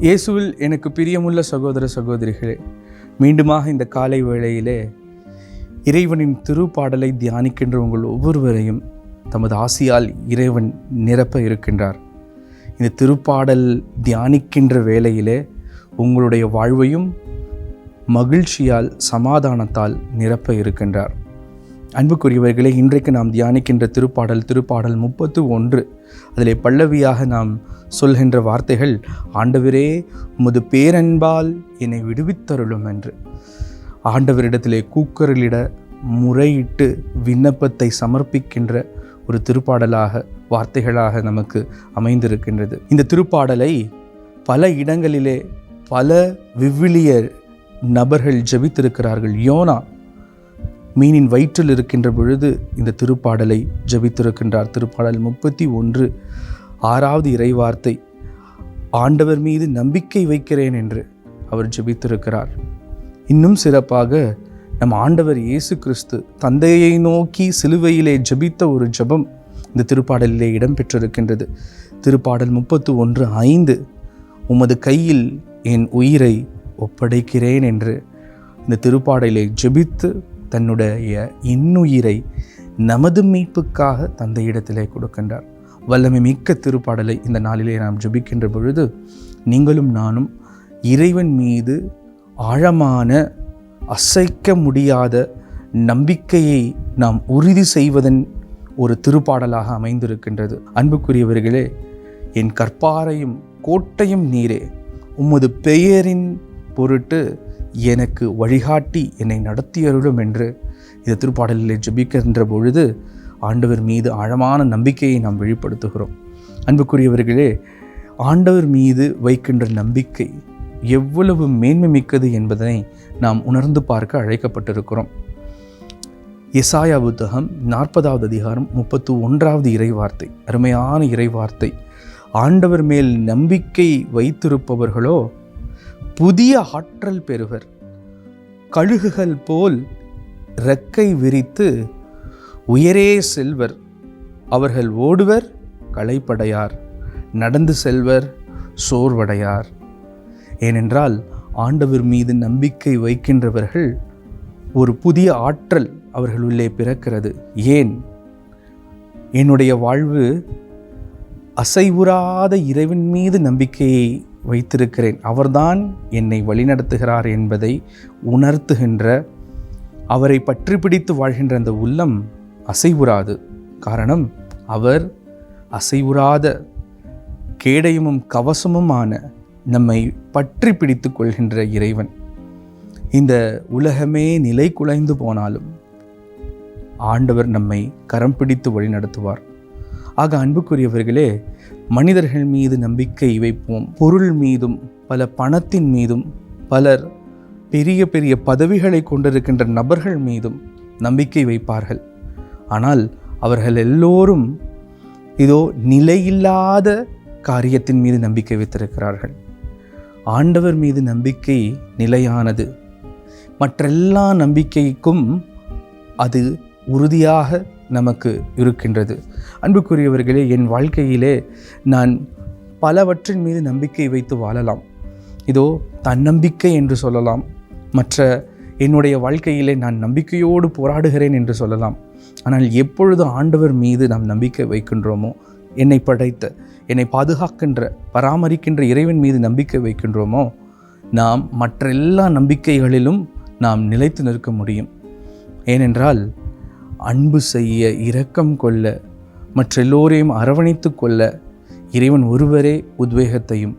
இயேசுவில் எனக்கு பிரியமுள்ள சகோதர சகோதரிகளே மீண்டுமாக இந்த காலை வேளையிலே இறைவனின் திருப்பாடலை தியானிக்கின்ற உங்கள் ஒவ்வொருவரையும் தமது ஆசியால் இறைவன் நிரப்ப இருக்கின்றார். இந்த திருப்பாடல் தியானிக்கின்ற வேளையிலே உங்களுடைய வாழ்வையும் மகிழ்ச்சியால் சமாதானத்தால் நிரப்ப இருக்கின்றார். அன்புக்குரியவர்களே இன்றைக்கு நாம் தியானிக்கின்ற திருப்பாடல் திருப்பாடல் முப்பத்து ஒன்று. அதிலே பல்லவியாக நாம் சொல்கின்ற வார்த்தைகள் ஆண்டவரே உமது பேரன்பால் என்னை விடுவித்தருளும் என்று ஆண்டவரிடத்திலே கூக்கரலிட முறையிட்டு விண்ணப்பத்தை சமர்ப்பிக்கின்ற ஒரு திருப்பாடலாக வார்த்தைகளாக நமக்கு அமைந்திருக்கின்றது. இந்த திருப்பாடலை பல இடங்களிலே பல விவிலிய நபர்கள் ஜெபித்திருக்கிறார்கள். யோனா மீனின் வயிற்றில் இருக்கின்ற பொழுது இந்த திருப்பாடலை ஜெபித்திருக்கின்றார். திருப்பாடல் முப்பத்தி ஒன்று ஆறாவது இறைவார்த்தை. ஆண்டவர் மீது நம்பிக்கை வைக்கிறேன் என்று அவர் ஜெபித்திருக்கிறார். இன்னும் சிறப்பாக நம் ஆண்டவர் இயேசு கிறிஸ்து தந்தையை நோக்கி சிலுவையிலே ஜெபித்த ஒரு ஜெபம் இந்த திருப்பாடலிலே இடம்பெற்றிருக்கின்றது. திருப்பாடல் முப்பத்து ஒன்று ஐந்து உமது கையில் என் உயிரை ஒப்படைக்கிறேன் என்று இந்த திருப்பாடலை ஜெபித்து தன்னுடைய இன்னுயிரை நமது மீட்புக்காக தந்தையிடத்திலே கொடுக்கின்றார். வல்லமை மிக்க திருப்பாடலை இந்த நாளிலே நாம் ஜபிக்கின்ற பொழுது நீங்களும் நானும் இறைவன் மீது ஆழமான அசைக்க முடியாத நம்பிக்கையை நாம் உறுதி செய்வதன் ஒரு திருப்பாடலாக அமைந்திருக்கின்றது. அன்புக்குரியவர்களே என் கற்பாரையும் கோட்டையும் நீரே உமது பெயரின் பொருட்டு எனக்கு வழிகாட்டி என்னை நடத்தியருளும் என்று இந்த திருப்பாடலிலே ஜபிக்கின்ற பொழுது ஆண்டவர் மீது ஆழமான நம்பிக்கையை நாம் வெளிப்படுத்துகிறோம். அன்புக்குரியவர்களே ஆண்டவர் மீது வைக்கின்ற நம்பிக்கை எவ்வளவு மேன்மை மிக்கது என்பதனை நாம் உணர்ந்து பார்க்க அழைக்கப்பட்டிருக்கிறோம். எசாயா புத்தகம் நாற்பதாவது அதிகாரம் முப்பத்து ஒன்றாவது இறைவார்த்தை. அருமையான இறைவார்த்தை. ஆண்டவர் மேல் நம்பிக்கை வைத்திருப்பவர்களோ புதிய ஆற்றல் பெறுவர். கழுகுகள் போல் ரெக்கை விரித்து உயரே செல்வர். அவர்கள் ஓடுவர் களைப்படையார். நடந்து செல்வர் சோர்வடையார். ஏனென்றால் ஆண்டவர் மீது நம்பிக்கை வைக்கின்றவர்கள் ஒரு புதிய ஆற்றல் அவர்கள் உள்ளே பிறக்கிறது. ஏன்? என்னுடைய வாழ்வு அசைவுறாத இறைவன் மீது நம்பிக்கையை வைத்திருக்கிறேன். அவர்தான் என்னை வழிநடத்துகிறார் என்பதை உணர்த்துகின்ற அவரை பற்றி பிடித்து வாழ்கின்ற அந்த உள்ளம் அசைவுறாது. காரணம் அவர் அசைவுறாத கேடயமும் கவசமுமான நம்மை பற்றி பிடித்து கொள்கின்ற இறைவன். இந்த உலகமே நிலை குலைந்து போனாலும் ஆண்டவர் நம்மை கரம் பிடித்து வழி நடத்துவார் ஆக அன்புக்குரியவர்களே மனிதர்கள் மீது நம்பிக்கை வைப்போம். பொருள் மீதும் பல பணத்தின் மீதும் பலர் பெரிய பெரிய பதவிகளை கொண்டிருக்கின்ற நபர்கள் மீதும் நம்பிக்கை வைப்பார்கள். ஆனால் அவர்கள் எல்லோரும் இதோ நிலையில்லாத காரியத்தின் மீது நம்பிக்கை வைத்திருக்கிறார்கள். ஆண்டவர் மீது நம்பிக்கை நிலையானது. மற்றெல்லா நம்பிக்கைக்கும் அது உறுதியாக நமக்கு இருக்கின்றது. அன்புக்குரியவர்களே என் வாழ்க்கையிலே நான் பலவற்றின் மீது நம்பிக்கை வைத்து வாழலாம். இதோ தன்னம்பிக்கை என்று சொல்லலாம். மற்ற என்னுடைய வாழ்க்கையிலே நான் நம்பிக்கையோடு போராடுகிறேன் என்று சொல்லலாம். ஆனால் எப்பொழுது ஆண்டவர் மீது நாம் நம்பிக்கை வைக்கின்றோமோ என்னை படைத்த என்னை பாதுகாக்கின்ற பராமரிக்கின்ற இறைவன் மீது நம்பிக்கை வைக்கின்றோமோ நாம் மற்ற எல்லா நம்பிக்கைகளிலும் நாம் நிலைத்து நிற்க முடியும். ஏனென்றால் அன்பு செய்ய இரக்கம் கொள்ள மற்றெல்லோரையும் அரவணைத்து கொள்ள இறைவன் ஒருவரே உத்வேகத்தையும்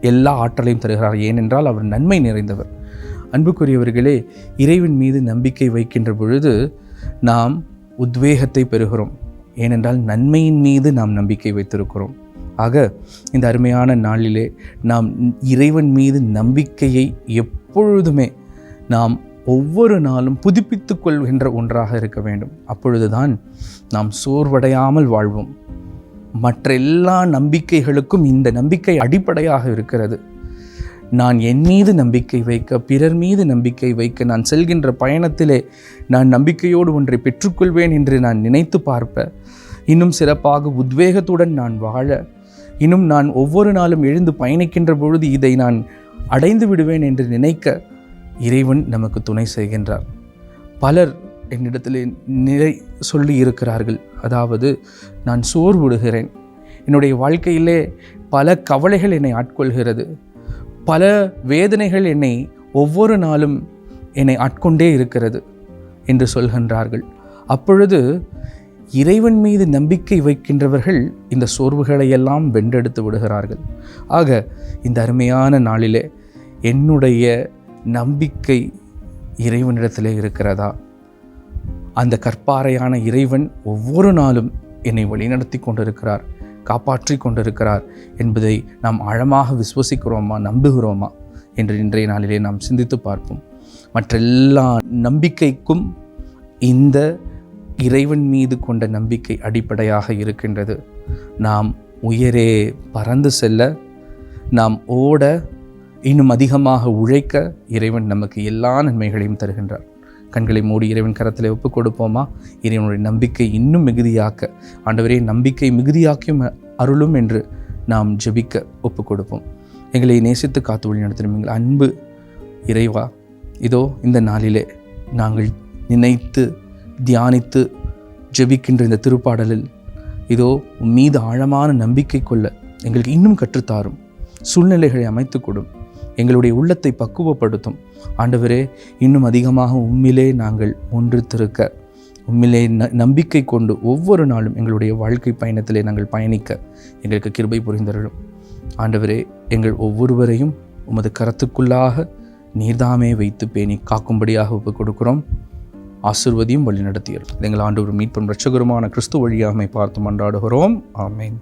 எல்லா ஆற்றலையும் தருகிறார். ஏனென்றால் அவர் நன்மை நிறைந்தவர். அன்புக்குரியவர்களே இறைவன் மீது நம்பிக்கை வைக்கின்ற பொழுது நாம் உத்வேகத்தை பெறுகிறோம். ஏனென்றால் நன்மையின் மீது நாம் நம்பிக்கை வைத்திருக்கிறோம். ஆக இந்த அருமையான நாளிலே நாம் இறைவன் மீது நம்பிக்கையை எப்பொழுதுமே நாம் ஒவ்வொரு நாளும் புதுப்பித்து கொள்கின்ற ஒன்றாக இருக்க வேண்டும். அப்பொழுதுதான் நாம் சோர்வடையாமல் வாழ்வோம். மற்ற எல்லா நம்பிக்கைகளுக்கும் இந்த நம்பிக்கை அடிப்படையாக இருக்கிறது. நான் என் மீது நம்பிக்கை வைக்க பிறர் மீது நம்பிக்கை வைக்க நான் செல்கின்ற பயணத்திலே நான் நம்பிக்கையோடு ஒன்றை பெற்றுக்கொள்வேன் என்று நான் நினைத்து பார்ப்ப. இன்னும் சிறப்பாக உத்வேகத்துடன் நான் வாழ இன்னும் நான் ஒவ்வொரு நாளும் எழுந்து பயணிக்கின்ற பொழுது இதை நான் அடைந்து விடுவேன் என்று நினைக்க இறைவன் நமக்கு துணை செய்கின்றார். பலர் என்னிடத்தில் நிறை சொல்லி இருக்கிறார்கள். அதாவது நான் சோர்வுடுகிறேன். என்னுடைய வாழ்க்கையிலே பல கவலைகள் என்னை ஆட்கொள்கிறது. பல வேதனைகள் என்னை ஒவ்வொரு நாளும் என்னை ஆட்கொண்டே இருக்கிறது என்று சொல்கின்றார்கள். அப்பொழுது இறைவன் மீது நம்பிக்கை வைக்கின்றவர்கள் இந்த சோர்வுகளையெல்லாம் வென்றெடுத்து விடுகிறார்கள். ஆக இந்த அருமையான நாளிலே என்னுடைய நம்பிக்கை இறைவனிடத்திலே இருக்கிறதா? அந்த கற்பாறையான இறைவன் ஒவ்வொரு நாளும் என்னை வழிநடத்தி கொண்டிருக்கிறார் காப்பாற்றி கொண்டிருக்கிறார் என்பதை நாம் ஆழமாக விசுவசிக்கிறோமா நம்புகிறோமா என்று இன்றைய நாளிலே நாம் சிந்தித்து பார்ப்போம். மற்றெல்லா நம்பிக்கைக்கும் இந்த இறைவன் மீது கொண்ட நம்பிக்கை அடிப்படையாக இருக்கின்றது. நாம் உயரே பறந்து செல்ல நாம் ஓட இன்னும் அதிகமாக உழைக்க இறைவன் நமக்கு எல்லா நன்மைகளையும் தருகின்றார். கண்களை மூடி இறைவன் கரத்தில் ஒப்புக் கொடுப்போமா? இறைவனுடைய நம்பிக்கை இன்னும் மிகுதியாக்க ஆண்டவரே நம்பிக்கை மிகுதியாக்கியும் அருளும் என்று நாம் ஜெபிக்க ஒப்புக் கொடுப்போம். எங்களை நேசித்து காத்து வழி நடத்தினீங்கள் எங்கள் அன்பு இறைவா இதோ இந்த நாளிலே நாங்கள் நினைத்து தியானித்து ஜெபிக்கின்ற இந்த திருப்பாடலில் இதோ மீது ஆழமான நம்பிக்கை கொள்ள எங்களுக்கு இன்னும் கற்றுத்தாரும். சூழ்நிலைகளை அமைத்துக் கொடும். எங்களுடைய உள்ளத்தை பக்குவப்படுத்தும். ஆண்டவரே இன்னும் அதிகமாக உம்மிலே நாங்கள் ஒன்றுத்திருக்க உம்மிலே ந நம்பிக்கை கொண்டு ஒவ்வொரு நாளும் எங்களுடைய வாழ்க்கை பயணத்திலே நாங்கள் பயணிக்க எங்களுக்கு கிருபை புரிந்தருளும். ஆண்டவரே எங்கள் ஒவ்வொருவரையும் உமது கரத்துக்குள்ளாக நீர்தாமே வைத்து பேணி காக்கும்படியாக ஒப்புக் கொடுக்கிறோம். ஆசிர்வதியும் வழிநடத்தியர் எங்கள் ஆண்டு மீட்பும் ரட்சகருமான கிறிஸ்து வழியாமை பார்த்து மன்றாடுகிறோம். ஆமேன்.